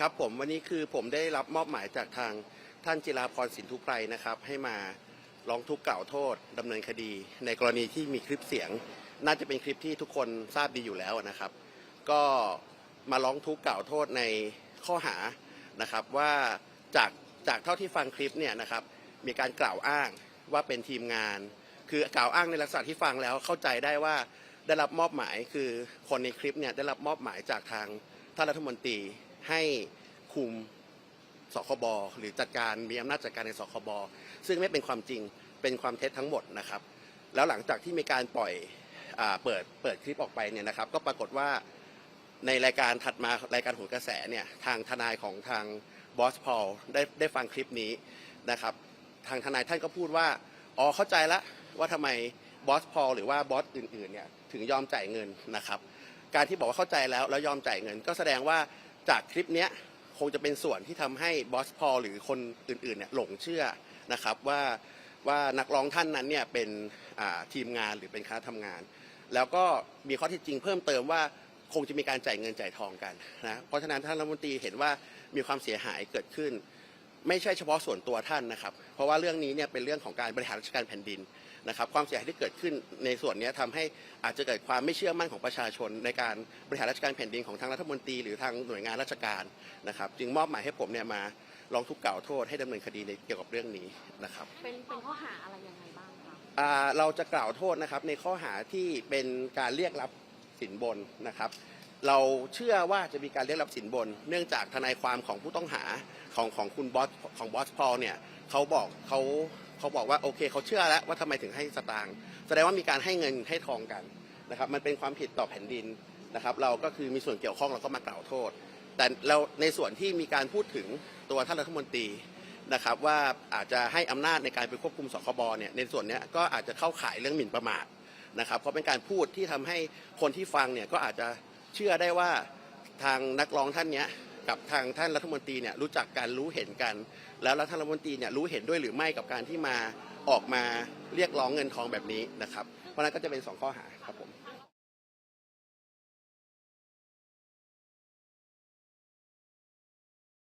ครับผมวันนี้คือผมได้รับมอบหมายจากทางท่านจิราพรสินทุไพรนะครับ ให้มาร้องทุกข์กล่าวโทษดำเนินคดี ในกรณีที่มีคลิปเสียง น่าจะเป็นคลิปที่ทุกคนทราบดีอยู่แล้วนะครับ ก็มาร้องทุกข์กล่าวโทษในข้อหานะครับว่าจากจากเท่าที่ฟังคลิปเนี่ยนะครับ มีการกล่าวอ้างว่าเป็นทีมงาน คือกล่าวอ้างในลักษณะที่ฟังแล้วเข้าใจได้ว่าได้รับมอบหมายคือคนในคลิปเนี่ยได้รับมอบหมายจากทางท่านรัฐมนตรี ให้คุมสคบหรือจัดการมีอำนาจจัดการในสคบซึ่งไม่เป็นความจริงเป็นความเท็จทั้งหมดนะครับ แล้วหลังจากที่มีการปล่อยอเปิดเปิดคลิปออกไปเนี่ยนะครับ ก็ปรากฏว่าในรายการถัดมารายการหนกระแสเนี่ยทางทนายของทางบอสพอลได้ได้ฟังคลิปนี้นะครับ ทางทนายท่านก็พูดว่าอ๋อเข้าใจละว่าทำไมบอสพอลหรือว่าบอสอื่นๆเนี่ยถึงยอมจ่ายเงินนะครับ การที่บอกว่าเข้าใจแล้วแล้วยอมจ่ายเงิน ก็แสดงว่า จากคลิปนี้คงจะเป็นส่วนที่ทำให้บอสพอลหรือคนอื่นๆเนี่ยหลงเชื่อนะครับว่าว่านักร้องท่านนั้นเนี่ยเป็นทีมงานหรือเป็นคณะทำงาน แล้วก็มีข้อเท็จจริงเพิ่มเติมว่าคงจะมีการจ่ายเงินจ่ายทองกันนะเพราะฉะนั้นท่านรัฐมนตรีเห็นว่ามีความเสียหายเกิดขึ้น ไม่ใช่เฉพาะส่วนตัวท่านนะครับ เพราะว่าเรื่องนี้เนี่ยเป็นเรื่องของการบริหารราชการแผ่นดิน นะครับความเสียหายที่เกิดขึ้นในส่วนเนี้ยทำให้อาจจะเกิดความไม่เชื่อมั่นของประชาชน ในการบริหารราชการแผ่นดินของทางรัฐมนตรีหรือทางหน่วยงานราชการนะครับ จึงมอบหมายให้ผมเนี่ยมาร้องทุกข์กล่าวโทษให้ดำเนินคดีในเกี่ยวกับเรื่องนี้นะครับ เป็นเป็นข้อหาอะไรยังไงบ้างคะอ่าเราจะกล่าวโทษนะครับในข้อหาที่เป็นการเรียกรับสินบนนะครับเราเชื่อว่าจะมีการเรียกรับสินบน เนื่องจากทนายความของผู้ต้องหาของของคุณบอสของบอสพอลเนี่ยเขาบอกเขา เขาบอกว่าโอเคเขาเชื่อแล้วว่าทำไมถึงให้สตางค์แสดงว่ามีการให้เงินให้ทองกันนะครับมันเป็นความผิดต่อแผ่นดินนะครับเราก็คือมีส่วนเกี่ยวข้องเราก็มากล่าวโทษ แต่เราในส่วนที่มีการพูดถึงตัวท่านรัฐมนตรีนะครับว่าอาจจะให้อำนาจในการไปควบคุมสคบเนี่ยในส่วนนี้ก็อาจจะเข้าข่ายเรื่องหมิ่นประมาทนะครับเพราะเป็นการพูดที่ทำให้คนที่ฟังเนี่ยก็อาจจะเชื่อได้ว่าทางนักร้องท่านเนี้ย กับทางท่านรัฐมนตรีเนี่ยรู้จักกันรู้เห็นกัน แล้วรัฐมนตรีเนี่ยรู้เห็นด้วยหรือไม่กับการที่มาออกมาเรียกร้องเงินทองแบบนี้นะครับ เพราะฉะนั้นก็จะเป็นสองข้อหาครับผม